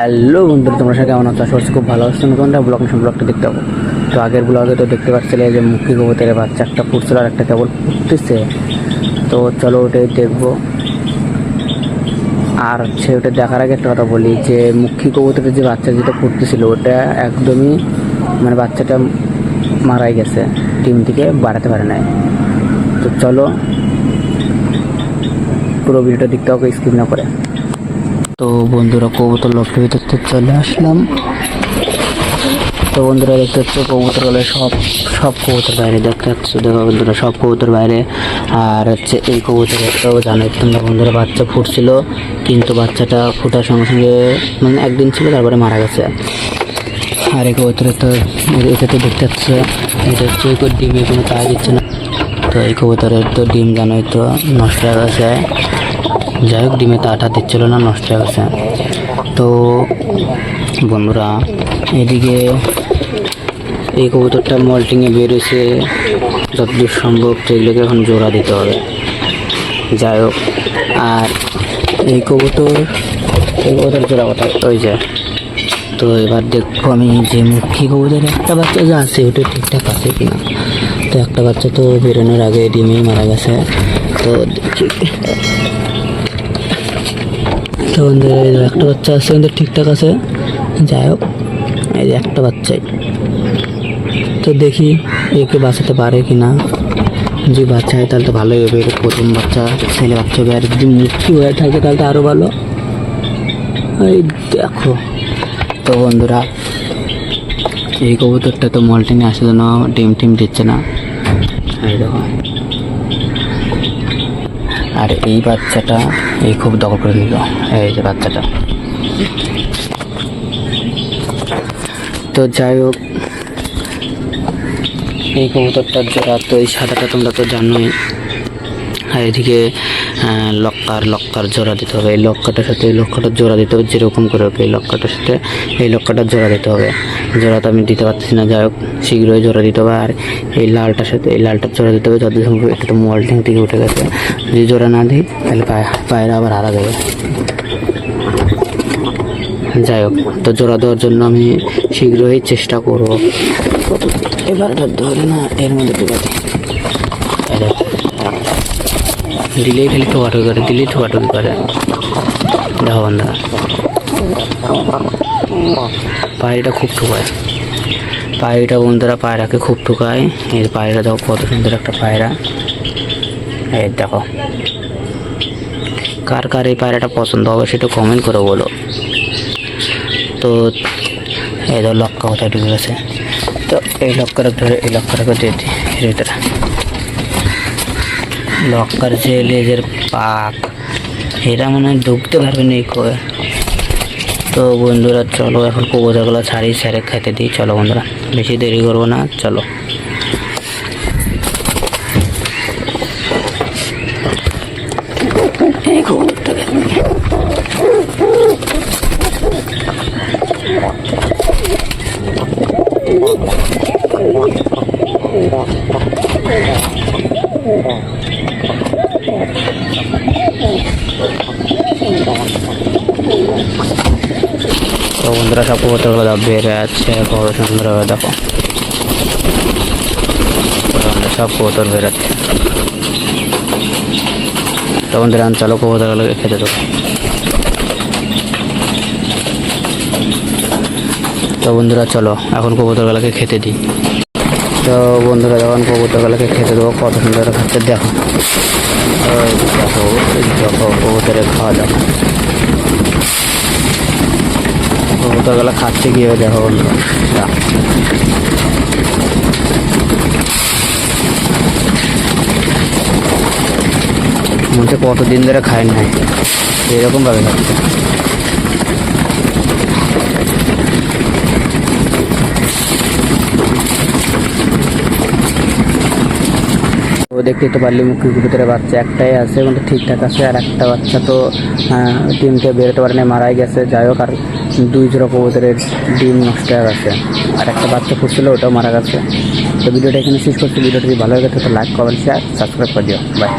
Hello বন্ধুরা, তোমরা সাথে কেমন আছো? আশা খুব ভালো আছো। তোমরা ব্লগ? ব্লগটা দেখতে পাবো। তো আগের ব্লগে তো দেখতে পাচ্ছিলে যে মুখী কবুতরের বাচ্চা একটা ফুটছিল আর একটা কেবল ফুটতেছে। তো চলো ওটাই দেখব। আর হচ্ছে ওটা দেখার আগে একটা কথা বলি যে, মুখী কবুতরের যে বাচ্চা যেটা ফুটতেছিল, ওটা একদমই মানে বাচ্চাটা মারাই গেছে। টিম থেকে বাড়াতে পারে নাই। তো চলো পুরো ভিডিওটা দেখতে হবে স্কিপ না করে। তো বন্ধুরা কবুতর লক্ষ্যের ভিতর চলে আসলাম। তো বন্ধুরা দেখতে হচ্ছে কবুতরগুলো সব সব কবুতর বাইরে দেখতে পাচ্ছ। দেখো বন্ধুরা, সব কবুতর বাইরে। আর হচ্ছে এই কবুতর একটাও জানো তোমরা বন্ধুরা, বাচ্চা ফুটছিল, কিন্তু বাচ্চাটা ফুটার সঙ্গে সঙ্গে মানে একদিন ছিল, তারপরে মারা গেছে। আর এই কবুতরের তো এটা তো দেখতে পাচ্ছে, এটা হচ্ছে ডিমে কোনো কাজ দিচ্ছে না। তো এই কবুতরের তো ডিম জানোই তো নষ্ট হয়ে গেছে। যাই হোক ডিমে তাটা দিচ্ছিল না, নষ্ট হয়ে গেছে। তো বন্ধুরা, এদিকে এই কবুতরটা মল্টিংয়ে বেরোছে যতদূর সম্ভব তো এগুলোকে এখন জোড়া দিতে হবে। যাই হোক আর এই কবুতর এই কবুতর জোড়া কথা ওই যে। তো এবার দেখব আমি যে মুখী কবুতর, একটা বাচ্চা যা আছে, ওটা ঠিকঠাক আছে কিনা। তো একটা বাচ্চা তো বেরোনোর আগে ডিমেই মারা গেছে। তো তো বন্ধুরা একটা বাচ্চা আছে কিন্তু ঠিকঠাক আছে। যাই হোক, এই যে একটা বাচ্চাই। তো দেখি একে বাঁচাতে পারে কি না যদি বাচ্চা হয় তাহলে তো ভালোই হবে। প্রথম বাচ্চা, ছেলে বাচ্চা হবে। আর যদি মুক্তি হয়ে থাকে, তাহলে তো আরও ভালো। এই দেখো। তো বন্ধুরা, এই কবুতরটা তো মল্টিংয়ে আসার জন্য ডিম টিম দিচ্ছে না। এই দেখো। আর এই বাচ্চাটা, এই খুব দখল করে নিল, এই যে বাচ্চাটা। তো যাই হোক, এই কবুতরটার জোড়া তো এই সাদাটা তোমরা তো জানোই। আর এদিকে লক্কার লক্কার জোড়া দিতে হবে। এই লক্কাটার সাথে এই লক্কাটার জোড়া দিতে হবে যেরকম করে হোক এই লক্কাটার সাথে এই লক্কাটার জোড়া দিতে হবে। জোড়া তো আমি দিতে পারতেছি না যাই হোক শীঘ্রই জোড়া দিতে হবে। আর এই লালটার সাথে এই লালটার জোড়া দিতে হবে যত সম্ভব এটা তো মল্টিং থেকে উঠে গেছে। যদি জোড়া না দিই তাহলে পায়ে পায়রা আবার হারা যাবে যাই হোক তো জোড়া দেওয়ার জন্য আমি শীঘ্রই চেষ্টা করব। এবার ধরে না এর মধ্যে দেখো। দিলেই খালি ঠোকাঠুকি করে, দিলেই ঠোকাঠুকি করে। দেখো বন্ধুরা, পায়রাটা খুব ঠোকায় পায়রাটা বন্ধুরা, পায়রাকে খুব ঠোকায় এর পায়রা দেখো কত সুন্দর একটা পায়রা। এই দেখো। কার কার এই পায়রাটা পছন্দ হবে সেটা কমেন্ট করে বলো। তো এই ধর লক্কা কোথায় ঢুকে গেছে। তো এই লক্কাটা ধরে, এই লক্কাটাকে দিয়ে দিই লক্কার যে লেজের পাক। এরা হয় ঢুকতে পারবে না কয়ে তো বন্ধুরা, চলো এখন কবুতরগুলো ছাড়ি ছেড়ে খেতে দিই। চলো বন্ধুরা, বেশি দেরি করব না, চলো এই কবুতরটাকে তো বন্ধুরা সব কবুতরগুলো দাও, বের আছে কত সুন্দরভাবে দেখো। সব কবুতর বেরোচ্ছে তো বন্ধুরা চলো কবুতরগুলোকে খেতে দেবো। তো বন্ধুরা, চলো, এখন কবুতরগুলোকে খেতে দিই। তো বন্ধুরা, যখন কবুতরগুলোকে খেতে দেবো, কত সুন্দর খাচ্ছে দেখো। দেখো দেখো কবুতরের খাওয়া দেখো কবুতরগুলো খাচ্ছে কীভাবে দেখো বন্ধুরা? হচ্ছে কতদিন ধরে খায় নাই। এরকম ভাবে খাচ্ছে দেখতে তো পারলি মুখের ভিতরে বাচ্চা একটাই আছে এবং ঠিকঠাক আছে, আর একটা বাচ্চা তো ডিমকে বেরোতে পারে মারাই গেছে। যাই হোক, আর দুই জোড়া কবুতরের ডিম নষ্ট হয়ে গেছে আর একটা বাচ্চা ফুটছিল ওটাও মারা গেছে। তো ভিডিওটা এখানে শেষ করছি। ভিডিওটা যদি ভালো লাগে তো লাইক কমেন্ট শেয়ার সাবস্ক্রাইব করে দিও। বাই